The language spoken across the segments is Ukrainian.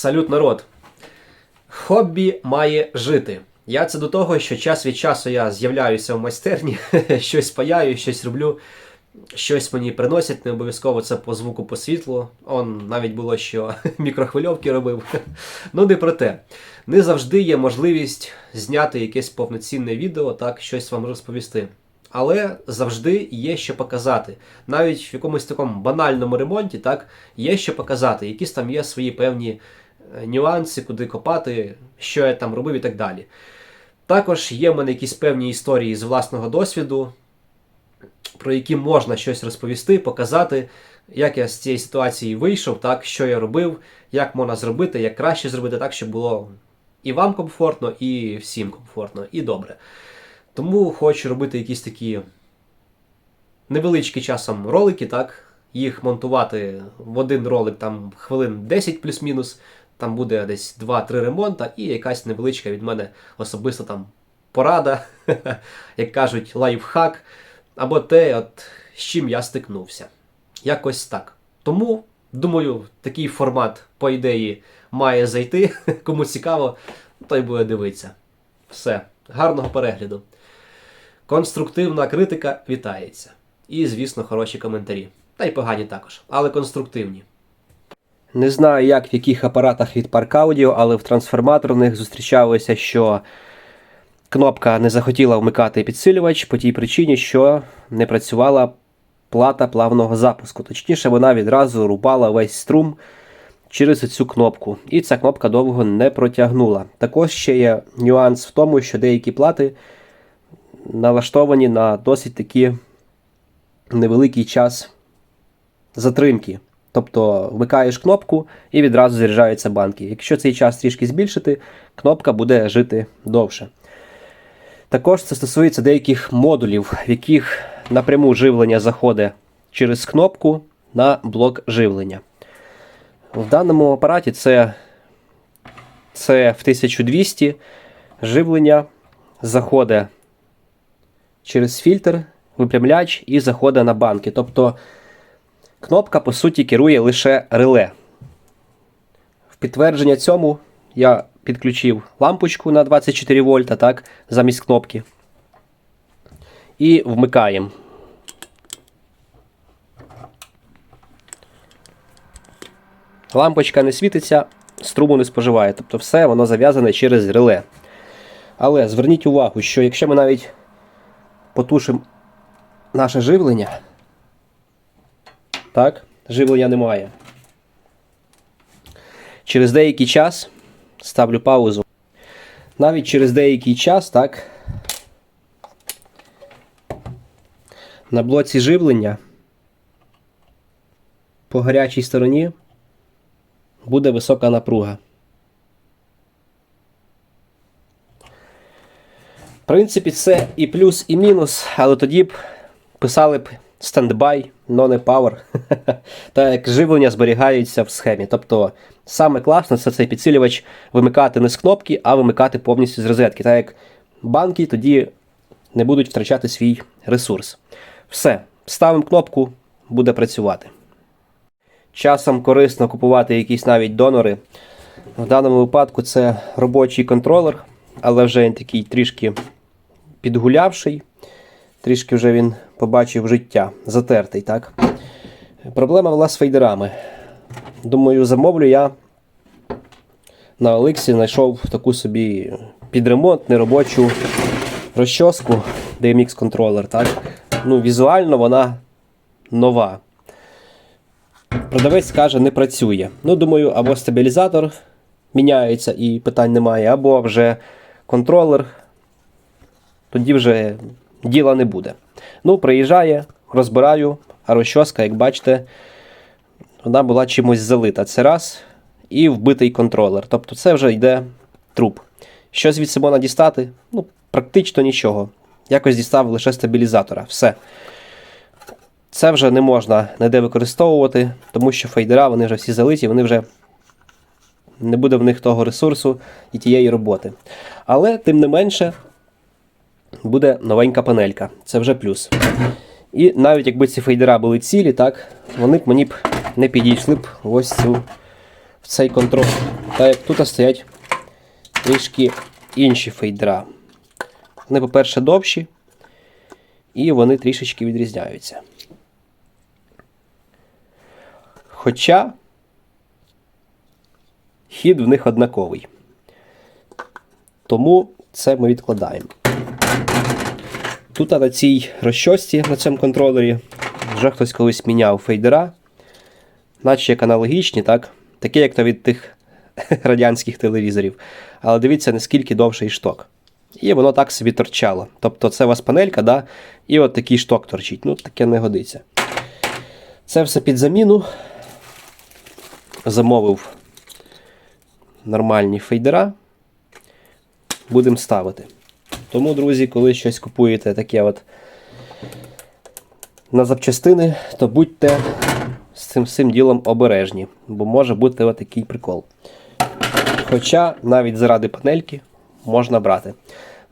Салют, народ! Хобі має жити. Я це до того, що час від часу я з'являюся в майстерні, щось паяю, щось роблю, щось мені приносять, не обов'язково це по звуку, по світлу. Он навіть було, що мікрохвильовки робив. Ну, не про те. Не завжди є можливість зняти якесь повноцінне відео, так, щось вам розповісти. Але завжди є що показати. Навіть в якомусь такому банальному ремонті, так, є що показати, якісь там є свої певні нюанси, куди копати, що я там робив і так далі. Також є в мене якісь певні історії з власного досвіду, про які можна щось розповісти, показати, як я з цієї ситуації вийшов, так, що я робив, як можна зробити, як краще зробити так, щоб було і вам комфортно, і всім комфортно, і добре. Тому хочу робити якісь такі невеличкі часом ролики, так? Їх монтувати в один ролик там хвилин 10 плюс-мінус. Там буде десь 2-3 ремонта і якась невеличка від мене особиста там порада, як кажуть, лайфхак, або те, от, з чим я стикнувся. Якось так. Тому, думаю, такий формат, по ідеї, має зайти. Кому цікаво, той буде дивитися. Все, гарного перегляду. Конструктивна критика вітається. І, звісно, хороші коментарі. Та й погані також, але конструктивні. Не знаю, як в яких апаратах від Park Audio, але в трансформаторних зустрічалося, що кнопка не захотіла вмикати підсилювач по тій причині, що не працювала плата плавного запуску. Точніше, вона відразу рубала весь струм через цю кнопку. І ця кнопка довго не протягнула. Також ще є нюанс в тому, що деякі плати налаштовані на досить таки невеликий час затримки. Тобто вмикаєш кнопку і відразу заряджаються банки. Якщо цей час трішки збільшити, кнопка буде жити довше. Також це стосується деяких модулів, в яких напряму живлення заходить через кнопку на блок живлення. В даному апараті це, це в 1200 живлення заходить через фільтр, випрямляч і заходить на банки. Тобто кнопка, по суті, керує лише реле. В підтвердження цьому я підключив лампочку на 24 вольта, так, замість кнопки. І вмикаємо. Лампочка не світиться, струму не споживає. Тобто все воно зав'язане через реле. Але зверніть увагу, що якщо ми навіть потушимо наше живлення, так, живлення немає. Через деякий час ставлю паузу. Навіть через деякий час, так, на блоці живлення по гарячій стороні буде висока напруга. В принципі, це і плюс, і мінус, але тоді б писали б стендбай, но не power. Так як живлення зберігається в схемі. Тобто саме класно це цей підсилювач вимикати не з кнопки, а вимикати повністю з розетки. Так як банки тоді не будуть втрачати свій ресурс. Все, ставимо кнопку, буде працювати. Часом корисно купувати якісь навіть донори. В даному випадку це робочий контролер, але вже він такий трішки підгулявший. Трішки вже він побачив життя, затертий, так? Проблема була з фейдерами. Думаю, замовлю я на Олексі знайшов таку собі підремонт, неробочу розчоску DMX контролер. Так? Ну, Візуально вона нова. Продавець каже, не працює. Ну, думаю, або стабілізатор міняється і питань немає, або вже контролер. Тоді вже діла не буде. Ну, приїжджає, розбираю, а розчоска, як бачите, вона була чимось залита. Це раз. І вбитий контролер. Тобто це вже йде труп. Що звідси можна дістати? Ну, практично нічого. Якось дістав лише стабілізатора. Все. Це вже не можна ніде використовувати, тому що фейдера вони вже всі залиті, вони вже не буде в них того ресурсу і тієї роботи. Але, тим не менше, буде новенька панелька. Це вже плюс. І навіть якби ці фейдера були цілі, так, вони б мені б не підійшли б ось цю в цей контроль. Так як тут стоять трішки інші фейдера. Вони, по-перше, довші, і вони трішечки відрізняються. Хоча хід в них однаковий. Тому це ми відкладаємо. Тут на цій розчості на цьому контролері вже хтось колись міняв фейдера, наче як аналогічні, так? Такі, як то від тих радянських телевізорів. Але дивіться, наскільки довший шток. І воно так собі торчало. Тобто це у вас панелька, да? і от такий шток торчить. Ну, таке не годиться. Це все під заміну. Замовив нормальні фейдера. Будемо ставити. Тому, друзі, коли щось купуєте таке от на запчастини, то будьте з цим всім ділом обережні, бо може бути отакий прикол. Хоча навіть заради панельки можна брати.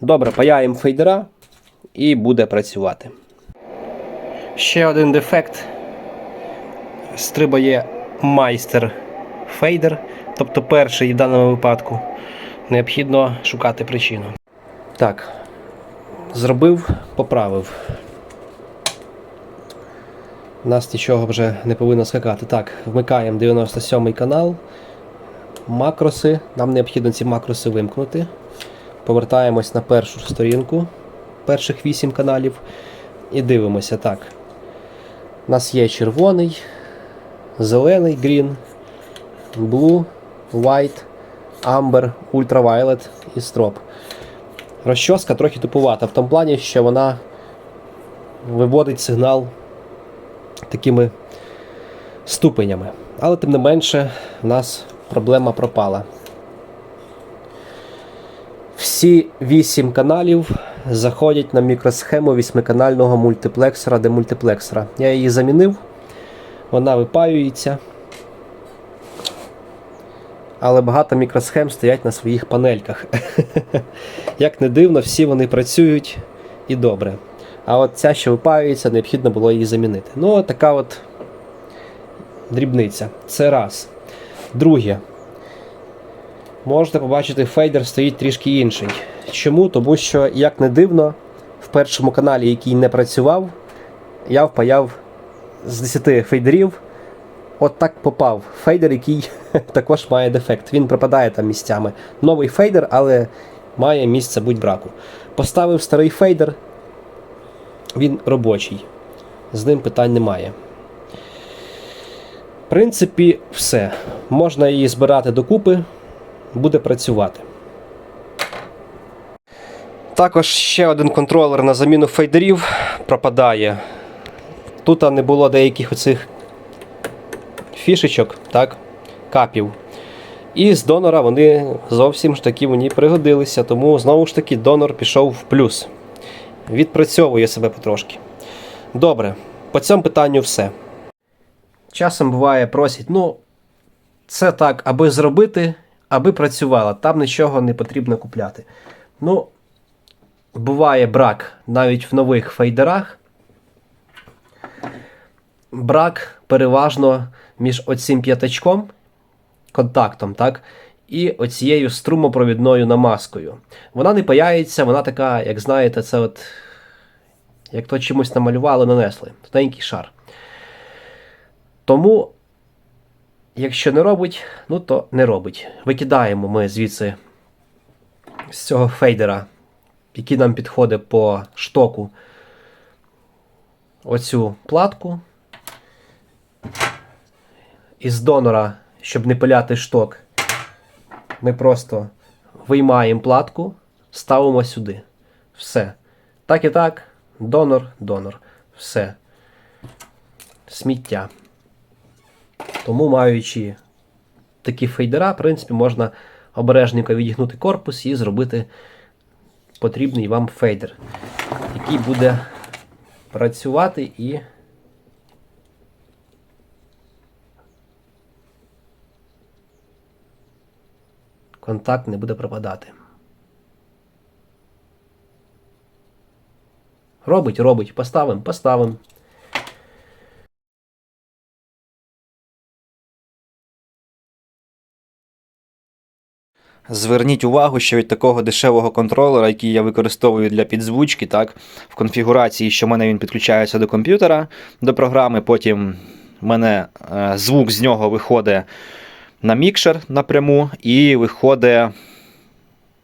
Добре, паяємо фейдера і буде працювати. Ще один дефект. Стрибає майстер фейдер, тобто перший в даному випадку. Необхідно шукати причину. Так, зробив, поправив. Нас нічого вже не повинно скакати. Так, вмикаємо 97 канал. Макроси. Нам необхідно ці макроси вимкнути. Повертаємось на першу сторінку перших 8 каналів. І дивимося так. У нас є червоний, зелений green, blue, white, amber, ultraviolet і strobe. Розчоска трохи тупувата в тому плані, що вона виводить сигнал такими ступенями. Але тим не менше, в нас проблема пропала. Всі 8 каналів заходять на мікросхему 8-канального мультиплексора демультиплексора. Я її замінив, вона випаюється. Але багато мікросхем стоять на своїх панельках. Як не дивно, всі вони працюють і добре. А от ця, що випаюється, необхідно було її замінити. Ну, така от дрібниця. Це раз. Друге. Можете побачити, фейдер стоїть трішки інший. Чому? Тому що, як не дивно, в першому каналі, який не працював, я впаяв з 10 фейдерів. От так попав фейдер, який також має дефект. Він пропадає там місцями. Новий фейдер, але має місце будь-браку. Поставив старий фейдер, він робочий. З ним питань немає. В принципі, все. Можна її збирати докупи, буде працювати. Також ще один контролер на заміну фейдерів пропадає. Тут не було деяких оцих фішечок, так, капів. І з донора вони зовсім ж таки мені пригодилися, тому знову ж таки донор пішов в плюс. Відпрацьовує себе потрошки. Добре, по цьому питанню все. Часом буває, просять, ну, це так, аби зробити, аби працювало, там нічого не потрібно купляти. Ну, буває брак навіть в нових фейдерах. Брак переважно між оцим п'ятачком, контактом, так, і оцією струмопровідною намазкою. Вона не паяється, вона така, як знаєте, це от, як то чимось намалювали, нанесли. Тоненький шар. Тому, якщо не робить, ну то не робить. Викидаємо ми звідси з цього фейдера, який нам підходить по штоку, оцю платку. Із донора, щоб не пиляти шток, ми просто виймаємо платку, ставимо сюди. Все. Так і так, донор, донор. Все. Сміття. Тому, маючи такі фейдера, в принципі, можна обережненько відігнути корпус і зробити потрібний вам фейдер, який буде працювати і. Контакт не буде пропадати. Робить, робить, поставимо, поставимо. Зверніть увагу, що від такого дешевого контролера, який я використовую для підзвучки, так, в конфігурації, що в мене він підключається до комп'ютера, до програми, потім в мене е, звук з нього виходить на мікшер напряму і виходить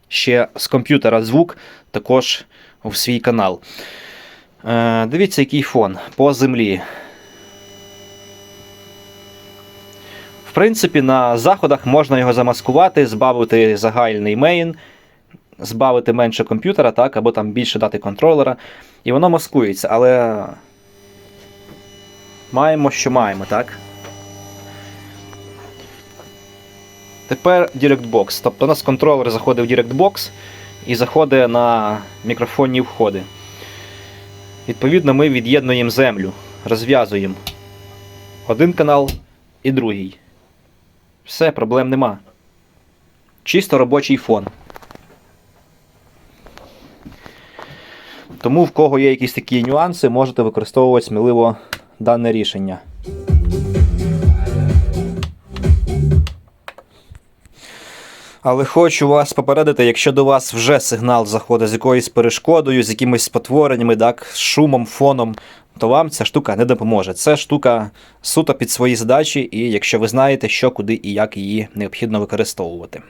ще з комп'ютера звук також в свій канал. Е, дивіться, який фон по землі. В принципі, на заходах можна його замаскувати, збавити загальний мейн, збавити менше комп'ютера, так, або там більше дати контролера. І воно маскується, але маємо, що маємо, так? Тепер DirectBox. Тобто у нас контролер заходить в DirectBox і заходить на мікрофонні входи. Відповідно, ми від'єднуємо землю, розв'язуємо один канал і другий. Все, проблем нема. Чисто робочий фон. Тому в кого є якісь такі нюанси, можете використовувати сміливо дане рішення. Але хочу вас попередити, якщо до вас вже сигнал заходить з якоюсь перешкодою, з якимись спотвореннями, так, з шумом, фоном, то вам ця штука не допоможе. Це штука суто під свої задачі, і якщо ви знаєте, що, куди і як її необхідно використовувати.